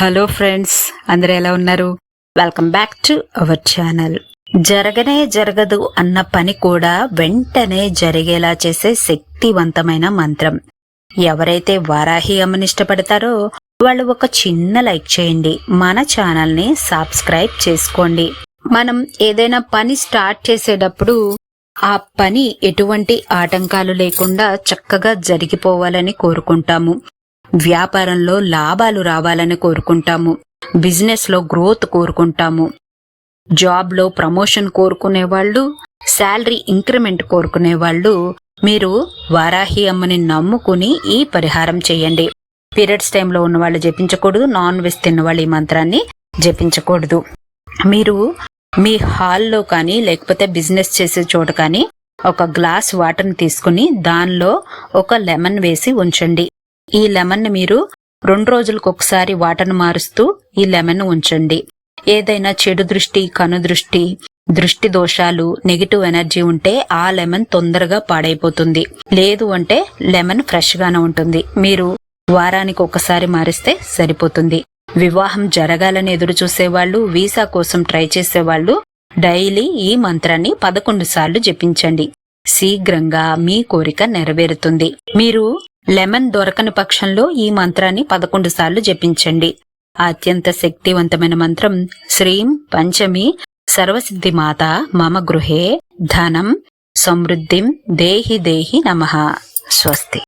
Hello friends అందరు ఎలా ఉన్నారు? Welcome back to our channel జరగనే జరగదు అన్న పని కూడా వెంటనే జరిగేలా చేసే శక్తివంతమైన మంత్రం. ఎవరైతే వారాహి అమ్మని ఇష్టపడతారో వాళ్ళు ఒక చిన్న లైక్ చేయండి. మన ఛానల్ని సబ్స్క్రైబ్ చేసుకోండి. మనం ఏదైనా పని స్టార్ట్ చేసేటప్పుడు ఆ పని ఎటువంటి ఆటంకాలు లేకుండా చక్కగా జరిగిపోవాలని కోరుకుంటాము. వ్యాపారంలో లాభాలు రావాలని కోరుకుంటాము. బిజినెస్లో గ్రోత్ కోరుకుంటాము. జాబ్లో ప్రమోషన్ కోరుకునే వాళ్ళు శాలరీ ఇంక్రిమెంట్ కోరుకునే వాళ్ళు మీరు వారాహి అమ్మని నమ్ముకుని ఈ పరిహారం చేయండి. పీరియడ్స్ టైంలో ఉన్న వాళ్ళు జపించకూడదు నాన్ వెజ్ తిన్న వాళ్ళు ఈ మంత్రాన్ని జపించకూడదు. మీరు మీ హాల్లో కానీ లేకపోతే బిజినెస్ చేసే చోట కానీ ఒక గ్లాస్ వాటర్ని తీసుకుని దానిలో ఒక లెమన్ వేసి ఉంచండి. ఈ లెమన్ మీరు రెండు రోజులకు ఒకసారి వాటర్ను మారుస్తూ ఈ లెమన్ ఉంచండి. ఏదైనా చెడు దృష్టి కను దృష్టి దృష్టి దోషాలు నెగిటివ్ ఎనర్జీ ఉంటే ఆ లెమన్ తొందరగా పాడైపోతుంది. లేదు అంటే లెమన్ ఫ్రెష్గానే ఉంటుంది. మీరు వారానికి ఒకసారి మారిస్తే సరిపోతుంది. వివాహం జరగాలని ఎదురు చూసేవాళ్ళు వీసా కోసం ట్రై చేసేవాళ్ళు డైలీ ఈ మంత్రాన్ని పదకొండు సార్లు జపించండి. శీఘ్రంగా మీ కోరిక నెరవేరుతుంది. మీరు లెమన్ దొరకని పక్షంలో ఈ మంత్రాన్ని పదకొండు సార్లు జపించండి. అత్యంత శక్తివంతమైన మంత్రం శ్రీం పంచమి సర్వసిద్ధి మాత మమ గృహే ధనం సమృద్ధిం దేహి దేహి నమ. స్వస్తి.